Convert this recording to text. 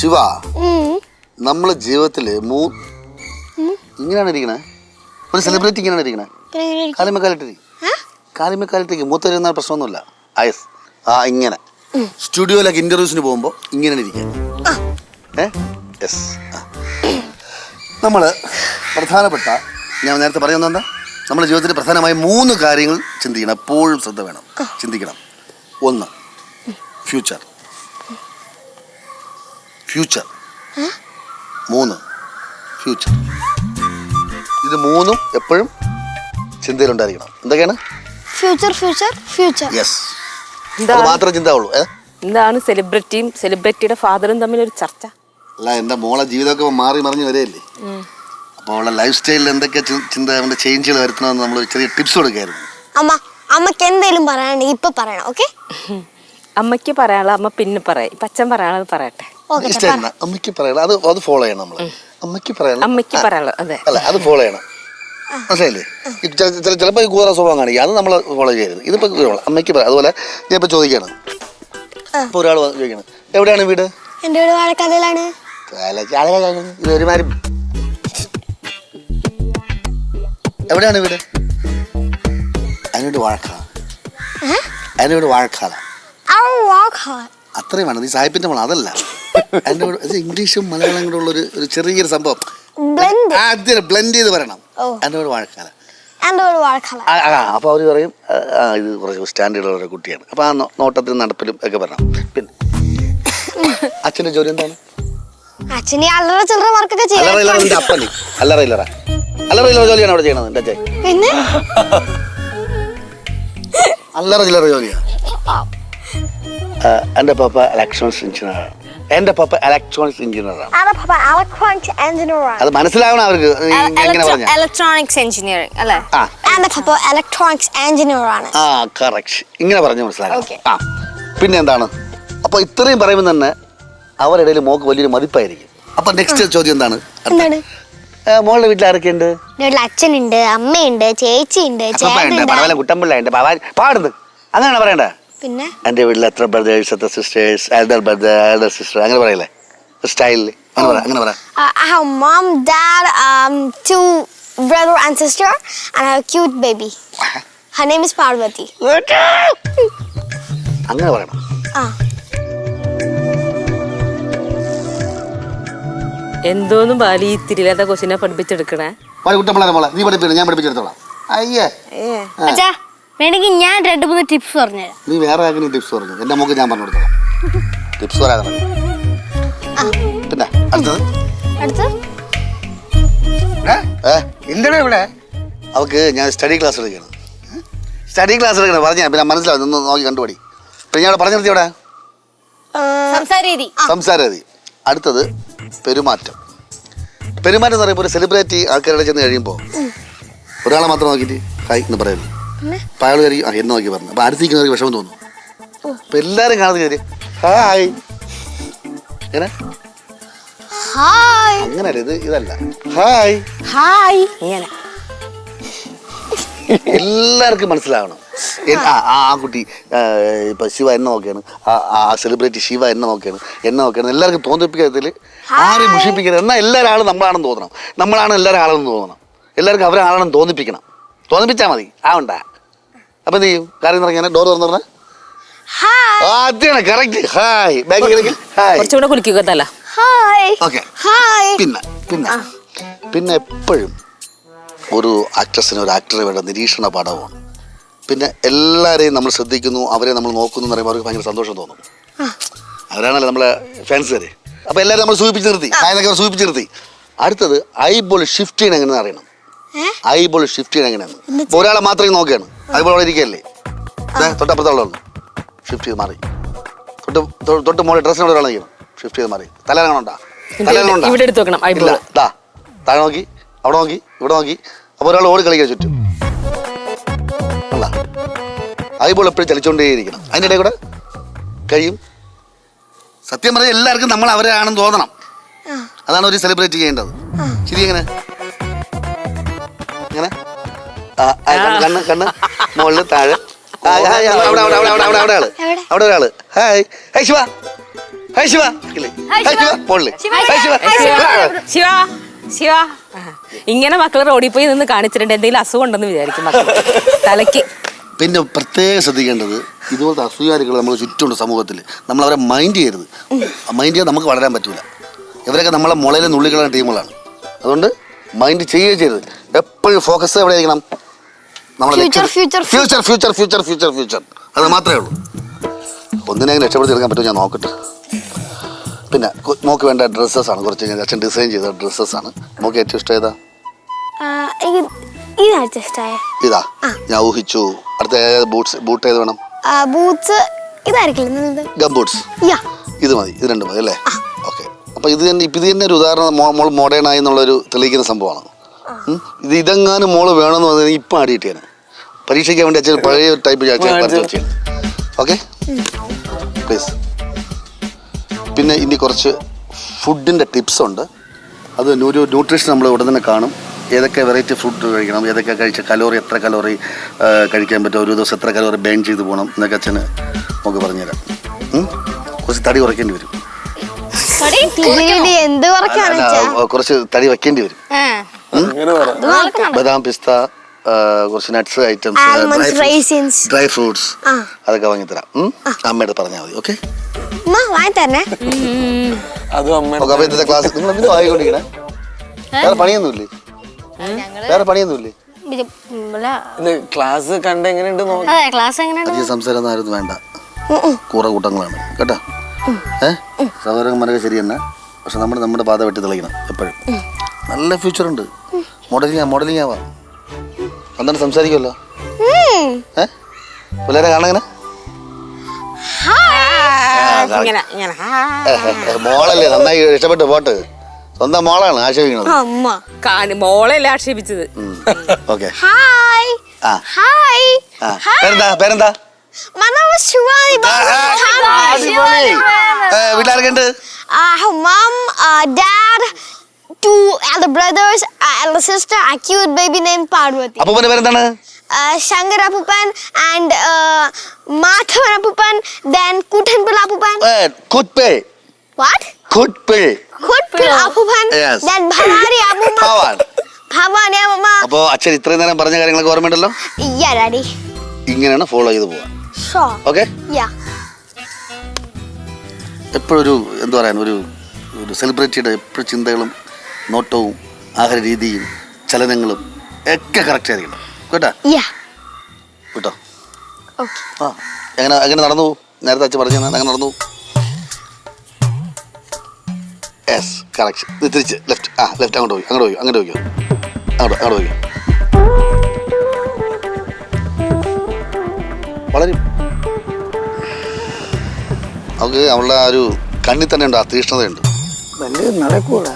ശിവ നമ്മളെ ജീവിതത്തിൽ മൂ ഇങ്ങനെയാണ് ഇരിക്കണേ? ഒരു സെലിബ്രിറ്റി ഇങ്ങനെയാണ് ഇരിക്കണേ? കാലിമക്കാലിട്ട്? കാലിമക്കാലിട്ടിക്ക് മൂത്തരുന്ന പ്രശ്നമൊന്നുമില്ല. ആയസ് ആ ഇങ്ങനെ. സ്റ്റുഡിയോയിലൊക്കെ ഇന്റർവ്യൂസിന് പോകുമ്പോൾ ഇങ്ങനെയാണ് ഇരിക്കുക. ഏ? യെസ് നമ്മൾ പ്രധാനപ്പെട്ട ഞാൻ നേരത്തെ പറയുന്നത് എന്താ? നമ്മുടെ ജീവിതത്തിൽ പ്രധാനമായ മൂന്ന് കാര്യങ്ങൾ ചിന്തിക്കണം. എപ്പോഴും ശ്രദ്ധ വേണം. ചിന്തിക്കണം. ഒന്ന് ഫ്യൂച്ചർ ഫ്യൂച്ചർ മൂന്ന്. ഫ്യൂച്ചർ ഇത് മൂന്നും എപ്പോഴും ചിന്തയിലുണ്ടായിരിക്കണം. എന്തൊക്കെയാണ്? ഫ്യൂച്ചർ ഫ്യൂച്ചർ ഫ്യൂച്ചർ യെസ് അത് എന്താണ് മാത്രമേ ചിന്ത ഉള്ളൂ ഏ? എന്താണ് സെലിബ്രിറ്റിയും സെലിബ്രിറ്റിയുടെ ഫാദറും തമ്മിൽ ഒരു ചർച്ച? അല്ല എന്താ മോളെ ജീവിതമൊക്കെ മാറി മറിഞ്ഞ് വരെയല്ലേ അപ്പോൾ അവളുടെ ലൈഫ് സ്റ്റൈലിൽ എന്തൊക്കെ ചിന്ത അവന്റെ ചേഞ്ചുകൾ വരുത്തണമെന്ന് നമ്മൾ ചെറിയ ടിപ്സ് കൊടുക്കായിരുന്നു. അമ്മ അമ്മയ്ക്ക് എന്തെങ്കിലും പറയാനുണ്ടെങ്കിൽ ഇപ്പൊ പറയണം ഓക്കെ അമ്മയ്ക്ക് പറയാനുള്ള അമ്മ പിന്നെ പറയാം. ഇപ്പൊ അച്ഛൻ പറയാനുള്ളത് പറയട്ടെ. ഇഷ്ടമല്ല അമ്മയ്ക്ക് പറയണം. അത് അത് ഫോളോ ചെയ്യണം നമ്മൾ അമ്മയ്ക്ക് പറയണം. അമ്മയ്ക്ക് പറയാനുള്ളത് അതെ. അല്ല അത് ഫോളോ ചെയ്യണം. മനസ്സിലായില്ലേ? ചിലപ്പോൾ ഈ കൂറ സ്വഭാവം കാണിക്കുക അത് നമ്മൾ ഫോളോ ചെയ്യരുത്. ഇതിപ്പോൾ അമ്മയ്ക്ക് പറയാം അതുപോലെ ഞാൻ ഇപ്പോൾ ചോദിക്കണം. ഇപ്പോൾ ഒരാൾ ചോദിക്കണം. എവിടെയാണ് വീട്? എന്റെ വീട് ചാലക. ഇത് ഒരുമാതിരി എവിടെയാണ് വീട്? അതിനോട് വാഴക്കാല അതിനോട് വാഴക്കാല ആ വാഴക്കാല അത്രയും വേണം. നീ സാഹിബിന്റെ മോൾ അതല്ല. അതിന്റെ കൂടെ ഇംഗ്ലീഷും മലയാളം കൂടെ ഉള്ള ഒരു ചെറിയൊരു സംഭവം. ബ്ലെൻഡ് ആദ്യം ബ്ലെൻഡ് ചെയ്ത് പറയണം ഓ. അതിന്റെ കൂടെ വാഴക്കാല. അപ്പോൾ അവർ പറയും ഇത് കുറച്ച് സ്റ്റാൻഡേർഡ് ഉള്ള ഒരു കുട്ടിയാണ്. അപ്പോൾ ആ നോട്ടത്തിലും നടപ്പിലും ഒക്കെ പറയണം പിന്നെ അച്ഛന്റെ ജോലി എന്താണ്? അച്ഛനെ അല്ലറ ചില്ലറ വർക്കൊക്കെ അല്ലറ ഇല്ലറ ചെയ്യാൻ നിന്റെ അപ്പന്. അല്ലറ ഇല്ലറ. അല്ലറ ഇല്ലറ ജോലിയാണ് അവിടെ ചെയ്യണത് എന്റെ അച്ഛൻ. പിന്നെ? അല്ലറ ചില്ലറ ജോലിയാണ് എന്റെ പപ്പ ഇലക്ട്രോണിക്സ് എഞ്ചിനീയറാണ്. എന്റെ പപ്പ ഇലക്ട്രോണിക്സ് എഞ്ചിനീയറാണ് ഇലക്ട്രോണിക്സ് എഞ്ചിനീയർ ആണ്. അത് മനസ്സിലാവണം അവർക്ക് എങ്ങനെ പറഞ്ഞു ഇലക്ട്രോണിക്സ് എഞ്ചിനീയറിംഗ് അല്ലേ? ആ. എന്റെ പപ്പ ഇലക്ട്രോണിക്സ് എഞ്ചിനീയറാണ് ആ കറക്റ്റ് ഇങ്ങനെ പറഞ്ഞു മനസ്സിലാക്കാം. ആ പിന്നെ എന്താണ്? അപ്പൊ ഇത്രയും പറയുമ്പോൾ തന്നെ അവരുടെ ഇടയിൽ മോക്ക് വലിയൊരു മതിപ്പായിരിക്കും. അപ്പൊ നെക്സ്റ്റ് ചോദ്യം എന്താണ്? എന്താണ്? മോളുടെ വീട്ടിൽ ആരൊക്കെയുണ്ട്? ഉണ്ട് വീട്ടിൽ അച്ഛനുണ്ട് അമ്മയുണ്ട് ചേച്ചിയുണ്ട് ഉണ്ട് ചേട്ടനുണ്ട്. പടവല കുട്ടമ്പിള്ള ഉണ്ട് പാടുന്നത് അങ്ങനെയാണ് പറയണ്ടേ? പിന്നെ? എന്റെ വീട്ടിൽ എത്ര ബ്രദേഴ്സ് എത്ര sisters elder brother elder sister അങ്ങനെ പറയല്ലേ? സ്റ്റൈലിൽ അങ്ങനെ പറ അങ്ങനെ പറ. Uh, I have mom, dad, um, two brother and sister, and I have a cute baby. Her name is Parvati. അങ്ങനെ പറയണം. Ah, എന്തോന്നും ബാലി ഈ തിരില്ലാത്ത കൊച്ചിനെ പഠിപ്പിച്ചെടുക്കണേ? പാടി കുട്ടമ്പിള്ള മോളെ നീ പഠിപ്പില്ല ഞാൻ പഠിപ്പിച്ചെടുത്തോളാം. അയ്യേ. അച്ഛാ വേണമെങ്കിൽ ഞാൻ രണ്ട് മൂന്ന് ടിപ്സ് പറഞ്ഞുതരാം. നീ വേറെ ആരെങ്കിലും ടിപ്സ് പറഞ്ഞു. എന്റെ മുഖം ഞാൻ പറഞ്ഞു കൊടുത്തോളാം ടിപ്സ് പറയാതെ മതി. പിന്നെ അടുത്തത്? അടുത്ത് ഏ? എന്താണ് ഇവിടെ? അവക്ക് ഞാൻ സ്റ്റഡി ക്ലാസ് എടുക്കണം സ്റ്റഡി ക്ലാസ് എടുക്കണം പറഞ്ഞാ പിന്നെ മനസ്സിലാവും. നിന്ന് നോക്കി കണ്ടുപടി. പിന്നെ ഞാൻ അവിടെ പറഞ്ഞു നിർത്തി ഇവിടെ. സംസാരീതി സംസാര രീതി അടുത്തത് പെരുമാറ്റം. പെരുമാറ്റം എന്ന് പറയുമ്പോൾ ഒരു സെലിബ്രിറ്റി ആൾക്കാരുടെ ചെന്ന് കഴിയുമ്പോൾ ഒരാളെ മാത്രം നോക്കിയിട്ട് ഹായ് എന്ന് പറയുന്നു. അപ്പോൾ അയാൾ കയറി ആ എന്ന് നോക്കി പറഞ്ഞു. അപ്പോൾ അടുത്തിരിക്കുന്നവർക്ക് വിഷമം തോന്നും അപ്പോൾ എല്ലാവരും കാണുന്ന കയറി. ഹായ്. എങ്ങനെ? ഹായ്. അങ്ങനല്ല ഇത് ഇതല്ല. ഹായ്. ഹായ്. ഇങ്ങനെ. എല്ലാവർക്കും മനസ്സിലാവണം. ആ കുട്ടി ഇപ്പൊ ശിവ എന്നെ നോക്കിയാണ്. ആ സെലിബ്രിറ്റി ശിവ എന്നെ നോക്കിയാണ്. എന്നെ നോക്കിയാണ്. എല്ലാവർക്കും തോന്നിപ്പിക്കുന്നതിൽ ആരെയും മുഷിപ്പിക്കരുത് എന്നാൽ എല്ലാവരും ആളും നമ്മളാണെന്ന് തോന്നണം. നമ്മളാണ് എല്ലാവരും ആളെന്ന് തോന്നണം. എല്ലാവർക്കും അവരാണെന്ന് തോന്നിപ്പിക്കണം. തോന്നിപ്പിച്ചാൽ മതി. ആ ഉണ്ട. അപ്പൊ എന്ത് ചെയ്യും? കാര്യം ഇറങ്ങിയാൽ ഡോർ തുറന്നു പറഞ്ഞാൽ ഹായ് ആദ്യമാണ് കറക്റ്റ് ഹായ് ബാക്കി കിടക്കിൽ ഹായ് കുറച്ചുകൂടെ കുലിക്കുക തല ഹായ് ഓക്കെ ഹായ് പിന്നെ പിന്നെ. പിന്നെ എപ്പോഴും ഒരു ആക്ട്രസിന് ഒരു ആക്ടറെ വേണ്ട നിരീക്ഷണ പാഠമാണ് പിന്നെ എല്ലാവരെയും നമ്മൾ ശ്രദ്ധിക്കുന്നു അവരെ നമ്മൾ നോക്കുന്നു എന്ന് പറയുമ്പോൾ അവർക്ക് ഭയങ്കര സന്തോഷം തോന്നും. അവരാണല്ലോ നമ്മളെ ഫാൻസുകാര് അപ്പോൾ എല്ലാവരും നമ്മൾ സൂചിപ്പിച്ച് നിർത്തി. സൂചിപ്പിച്ച് നിർത്തി. അടുത്തത് ഐബോൾ ഷിഫ്റ്റ് ചെയ്യണം എങ്ങനെയാണെന്ന് അറിയണം. ഐബോൾ ഷിഫ്റ്റ് ചെയ്യണം എങ്ങനെയാണ്? ഒരാളെ മാത്രമേ നോക്കുകയാണ് അതുപോലെ അവിടെ ഇരിക്കുകയല്ലേ ദേ, തൊട്ടപ്പുറത്തുള്ള ഷിഫ്റ്റ് ചെയ്ത് മാറി. തൊട്ട് തൊട്ട് മോളെ ഡ്രസ്സിനോട് ഒരാളെ ചെയ്യണം ഷിഫ്റ്റ് ചെയ്ത് മാറി. തലകണമുണ്ടാ തലകണമുണ്ടാ ഇവിടെ എടുത്ത് വെക്കണം ഇല്ല ദാ താഴെ നോക്കി അവിടെ നോക്കി ഇവിടെ നോക്കി. അപ്പോൾ ഒരാൾ ഓടി കളിക്കാൻ ചുറ്റും. അല്ല. ഐബോൾ എപ്പോഴും ചലിച്ചുകൊണ്ടേയിരിക്കണം. അതിന്റെ ഇടയിൽ കൂടെ കഴിയും. സത്യം പറഞ്ഞാൽ എല്ലാവർക്കും നമ്മൾ അവരാണെന്ന് തോന്നണം. അതാണ് ഒരു സെലിബ്രേറ്റ് ചെയ്യേണ്ടത്. ശരി എങ്ങനെ? ആ, കണ്ണ് കണ്ണ് മുകളിൽ താഴെ. അവിടെ അവിടെ അവിടെ അവിടെ അവിടെ അവിടെ ആൾ. അവിടെ ഒരാൾ. Hi. Hi Shiva. Hi Shiva. Shiva. Shiva. Shiva Shiva. ഇങ്ങനെ മക്കൾ റോഡിൽ പോയി നിന്ന് കാണിച്ചിട്ടുണ്ട്. എന്തെങ്കിലും അസുഖം ഉണ്ടെന്ന് വിചാരിക്കും മക്കൾ. തലയ്ക്ക്. പിന്നെ പ്രത്യേകം ശ്രദ്ധിക്കേണ്ടത് ഇതുപോലത്തെ അസൂയാരികൾ നമ്മൾ ചുറ്റുമുണ്ട് സമൂഹത്തിൽ നമ്മൾ അവരെ മൈൻഡ് ചെയ്യരുത്. മൈൻഡ് ചെയ്യാൻ നമുക്ക് വളരാൻ പറ്റൂല. ഇവരൊക്കെ നമ്മളെ മുളയിലെ നുള്ളികളാണ് ടീമുകളാണ് അതുകൊണ്ട് മൈൻഡ് ചെയ്യുകയും ചെയ്യരുത്. എപ്പോഴും ഫോക്കസ് എവിടെ ആയിരിക്കണം Future, future, future future future future future അത് മാത്രമേ ഉള്ളൂ. ഒന്നിനെങ്കിലും രക്ഷപ്പെടുത്തി എടുക്കാൻ പറ്റുമോ ഞാൻ നോക്കട്ടെ. പിന്നെ മോക്ക് വേണ്ട ഡ്രസ്സസ് ആണ്. കുറച്ച് ഞാൻ അച്ഛൻ ഡിസൈൻ ചെയ്ത ഡ്രസ്സസ് ആണ്. മോക്ക് ഏറ്റവും ഇഷ്ടം ഏതാ? ഇത് ഞാൻ ഊഹിച്ചു. അടുത്ത ബൂട്ട്സ് ബൂട്ട് ഏത് വേണം? ബൂട്ട്സ് ഇതായിരിക്കില്ല? ഗം ബൂട്ട്സ് ഇത് മതി. ഇത് രണ്ടും മതി അല്ലേ? ഓക്കെ അപ്പൊ ഇത് തന്നെ ഇപ്പം ഇത് തന്നെ ഒരു ഉദാഹരണം മോൾ മോൾ മോഡേൺ ആയി എന്നുള്ളൊരു തെളിയിക്കുന്ന സംഭവമാണ്. ഇത് ഇതെങ്ങാനും മോൾ വേണമെന്ന് പറഞ്ഞാൽ ഇപ്പം ആടിയിട്ട് ഞാൻ പരീക്ഷയ്ക്ക് വേണ്ടി അച്ഛൻ പഴയ ടൈപ്പ് വെച്ചു ഓക്കെ പ്ലീസ് പിന്നെ ഇനി കുറച്ച് ഫുഡിന്റെ ടിപ്സ് ഉണ്ട്. അത് ഒരു ന്യൂട്രീഷൻ നമ്മൾ ഉടൻ തന്നെ കാണും. ഏതൊക്കെ വെറൈറ്റി ഫുഡ് കഴിക്കണം? ഏതൊക്കെ കഴിച്ച കലോറി എത്ര കലോറി കഴിക്കാൻ പറ്റും? ഒരു ദിവസം എത്ര കലോറി ബേൺ ചെയ്ത് പോകണം എന്നൊക്കെ അച്ഛന് നമുക്ക് പറഞ്ഞുതരാം. കുറച്ച് തടി കുറയ്ക്കേണ്ടി വരും. എന്ത് കുറച്ച് തടി വെക്കേണ്ടി വരും. ബദാം പിസ്ത കുറച്ച് നട്ട്സ് ഐറ്റംസ് ഡ്രൈ ഫ്രൂട്ട്സ് അതൊക്കെ വാങ്ങി തരാം അമ്മയുടെ പറഞ്ഞാൽ മതി ഓക്കെ? ക്ലാസ് നിങ്ങൾ എന്തിനാ വായിക്കൊണ്ടിരിക്കണേ വേറെ പണിയൊന്നുമില്ലേ? വേറെ പണിയൊന്നുമില്ലേ? ഇത് ക്ലാസ് കണ്ട് എങ്ങനെയുണ്ട് സംസാരം ആരും വേണ്ട. കൂറ കൂട്ടങ്ങളാണ്. കേട്ടോ? ഏ? സഹോദരന്മാരൊക്കെ ശരി തന്നെ. പക്ഷെ നമ്മൾ നമ്മുടെ പാത വെട്ടി തെളിക്കണം എപ്പോഴും. നല്ല ഫ്യൂച്ചർ ഉണ്ട്. മോഡലിംഗ് മോഡലിംഗ് ആവാം. എന്താണ് സംസാരിക്കുമല്ലോ പിള്ളേരെ കാണങ്ങനെ മോളല്ലേ? നന്നായി ഇഷ്ടപ്പെട്ടു പോട്ട്. സ്വന്തം മോളാണ് ആക്ഷേപിക്കുന്നത്. അമ്മ കാണി- മോളെയല്ലേ ആക്ഷേപിച്ചത്. ഓക്കെ. ഹായ്. ആ. ഹായ്. ആ പേരെന്താ? പേരെന്താ? Uh, mom, uh, dad, two elder brothers, uh, elder sister, a cute baby named Parvati. അപ്പൂപ്പന്റെ പേരെന്താണ് Uh, and uh, Madhavan Apupan, then Kutanpil Apupan. ഏ, കുത്പേ What? കുത്പേ Kutpil Apupan, Yes. then Bhavani Apupan. പാവാൻ Bhavani Mama. അപ്പോ അച്ഛൻ ഇത്രയും നേരം പറഞ്ഞ കാര്യങ്ങളൊക്കെ ഓർമ്മയുണ്ടല്ലോ Yeah, daddy. ഇങ്ങനെയാണ് ഫോളോ ചെയ്ത് പോവാൻ Sure. Okay Yeah. എപ്പോഴും ഒരു എന്താ പറയാൻ ഒരു ഒരു സെലിബ്രിറ്റിയുടെ എപ്പോഴും ചിന്തകളും നോട്ടവും ആഹാര രീതിയും ചലനങ്ങളും ഒക്കെ കറക്റ്റ് ആയിരിക്കണം. കേട്ടോ? Yeah. കേട്ടോ? Okay. ആ എങ്ങനെ എങ്ങനെ നടന്നു? നേരത്തെ അച്ഛൻ പറഞ്ഞു അങ്ങനെ നടന്നു? യെസ് കറക്റ്റ് തിരിച്ച് ലെഫ്റ്റ് ആ ലെഫ്റ്റ് അങ്ങോട്ട് പോയി അങ്ങോട്ട് പോയി അങ്ങോട്ട് പോയി. അങ്ങോട്ട് അങ്ങോട്ട് പോയിക്കോ വളരും അവൾക്ക് അവളുടെ ആ ഒരു കണ്ണിൽ തന്നെ ഉണ്ട് ആ തീഷ്ണതയുണ്ട്. നടക്കൂടാ.